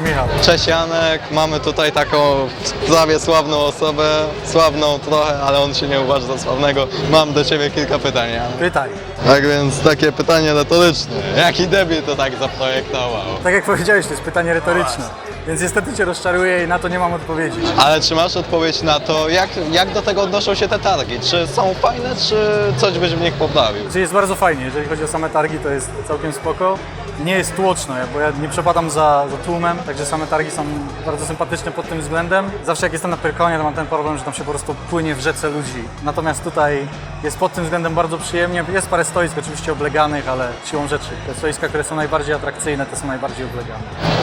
Michał. Cześć Janek, mamy tutaj taką prawie sławną osobę, sławną trochę, ale on się nie uważa za sławnego. Mam do Ciebie kilka pytań, Janek. Pytaj. Tak więc takie pytanie retoryczne. Jaki debiut to tak zaprojektował? Tak jak powiedziałeś, to jest pytanie retoryczne. Więc niestety cię rozczaruję i na to nie mam odpowiedzi. Ale czy masz odpowiedź na to, jak, jak do tego odnoszą się te targi? Czy są fajne, czy coś byś w nich poprawił? Czyli jest bardzo fajnie, jeżeli chodzi o same targi, to jest całkiem spoko. Nie jest tłoczno, bo ja nie przepadam za, za tłumem, także same targi są bardzo sympatyczne pod tym względem. Zawsze jak jestem na Pyrkonie, to mam ten problem, że tam się po prostu płynie w rzece ludzi. Natomiast tutaj jest pod tym względem bardzo przyjemnie. Jest parę stoisk oczywiście obleganych, ale siłą rzeczy te stoiska, które są najbardziej atrakcyjne, te są najbardziej oblegane.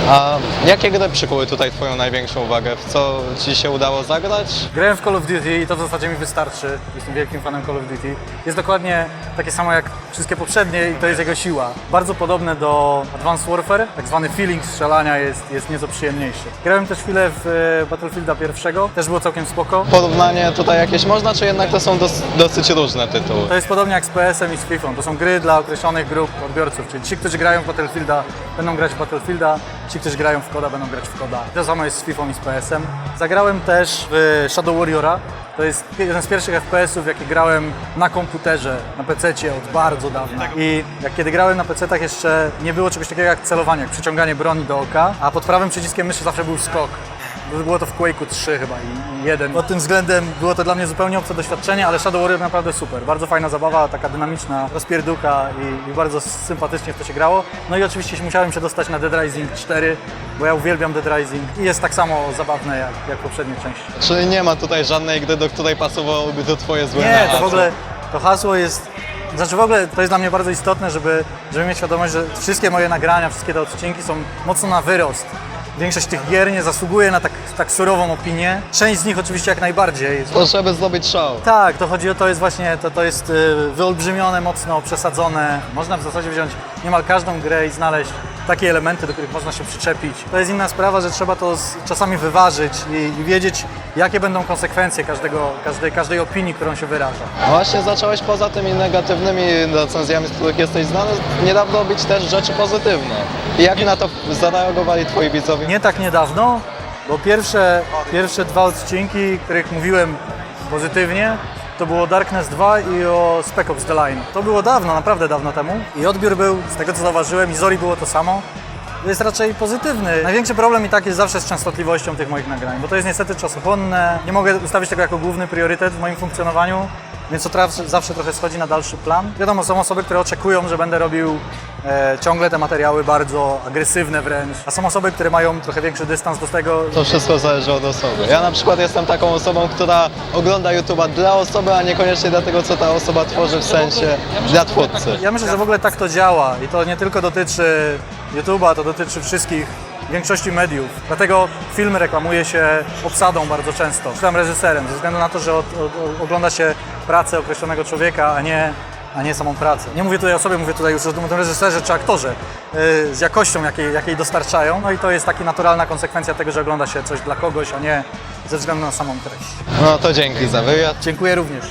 A jakie gry przykuły tutaj Twoją największą uwagę? W co Ci się udało zagrać? Grałem w Call of Duty i to w zasadzie mi wystarczy. Jestem wielkim fanem Call of Duty. Jest dokładnie takie samo jak wszystkie poprzednie i to jest jego siła. Bardzo podobne do Advanced Warfare, tak zwany feeling strzelania jest, jest nieco przyjemniejszy. Grałem też chwilę w e, Battlefielda pierwszego, też było całkiem spoko. Porównanie tutaj jakieś można, czy jednak to są dos- dosyć różne tytuły? To jest podobnie jak z PS-em i z FIFA. To są gry dla określonych grup odbiorców, czyli ci, którzy grają w Battlefielda będą grać w Battlefielda, ci, którzy grają w Koda będą grać w Koda. To samo jest z FIFA i z PS-em. Zagrałem też w Shadow Warriora. To jest jeden z pierwszych FPS-ów, jaki grałem na komputerze, na PC-cie od bardzo dawna. I jak kiedy grałem na PC-tach jeszcze nie było czegoś takiego jak celowanie, jak przyciąganie broni do oka, a pod prawym przyciskiem myszy zawsze był skok. Było to w Quake'u 3 chyba i jeden. Pod tym względem było to dla mnie zupełnie obce doświadczenie, ale Shadow Warrior naprawdę super. Bardzo fajna zabawa, taka dynamiczna rozpierduka i, i bardzo sympatycznie w to się grało. No i oczywiście musiałem się dostać na Dead Rising 4, bo ja uwielbiam Dead Rising i jest tak samo zabawne jak, jak poprzednie części. Czyli nie ma tutaj żadnej gry, do której pasowałoby to Twoje złe Nie, to w ogóle to hasło jest. Znaczy w ogóle to jest dla mnie bardzo istotne, żeby, żeby mieć świadomość, że wszystkie moje nagrania, wszystkie te odcinki są mocno na wyrost. Większość tych gier nie zasługuje na tak, tak surową opinię. Część z nich oczywiście jak najbardziej. To żeby zrobić show. Tak, to chodzi o to, jest właśnie, to, to jest y, wyolbrzymione, mocno przesadzone. Można w zasadzie wziąć niemal każdą grę i znaleźć takie elementy, do których można się przyczepić. To jest inna sprawa, że trzeba to z, czasami wyważyć i, i wiedzieć, jakie będą konsekwencje każdego, każdej, każdej opinii, którą się wyraża. Właśnie zacząłeś poza tymi negatywnymi recenzjami, z których jesteś znany, niedawno robić też rzeczy pozytywne. I jak na to zareagowali Twoi widzowie? Nie tak niedawno, bo pierwsze, pierwsze dwa odcinki, których mówiłem pozytywnie, to było Darkness 2 i o Spec Ops The Line. To było dawno, naprawdę dawno temu. I odbiór był, z tego co zauważyłem, i Zori było to samo. Jest raczej pozytywny. Największy problem i tak jest zawsze z częstotliwością tych moich nagrań, bo to jest niestety czasochłonne. Nie mogę ustawić tego jako główny priorytet w moim funkcjonowaniu, więc to zawsze trochę schodzi na dalszy plan. Wiadomo, są osoby, które oczekują, że będę robił e, ciągle te materiały bardzo agresywne wręcz, a są osoby, które mają trochę większy dystans do tego. To wszystko zależy od osoby. Ja na przykład jestem taką osobą, która ogląda YouTube'a dla osoby, a niekoniecznie dla tego, co ta osoba tworzy w sensie dla twórcy. Ja myślę, że w ogóle tak to działa i to nie tylko dotyczy YouTube'a, to dotyczy wszystkich, większości mediów. Dlatego film reklamuje się obsadą bardzo często, czy tam reżyserem, ze względu na to, że od, od, ogląda się pracę określonego człowieka, a nie, a nie samą pracę. Nie mówię tutaj o sobie, mówię tutaj już o tym reżyserze czy aktorze, yy, z jakością, jakiej, jakiej dostarczają. No i to jest taka naturalna konsekwencja tego, że ogląda się coś dla kogoś, a nie ze względu na samą treść. No to dzięki za wywiad. Dziękuję również.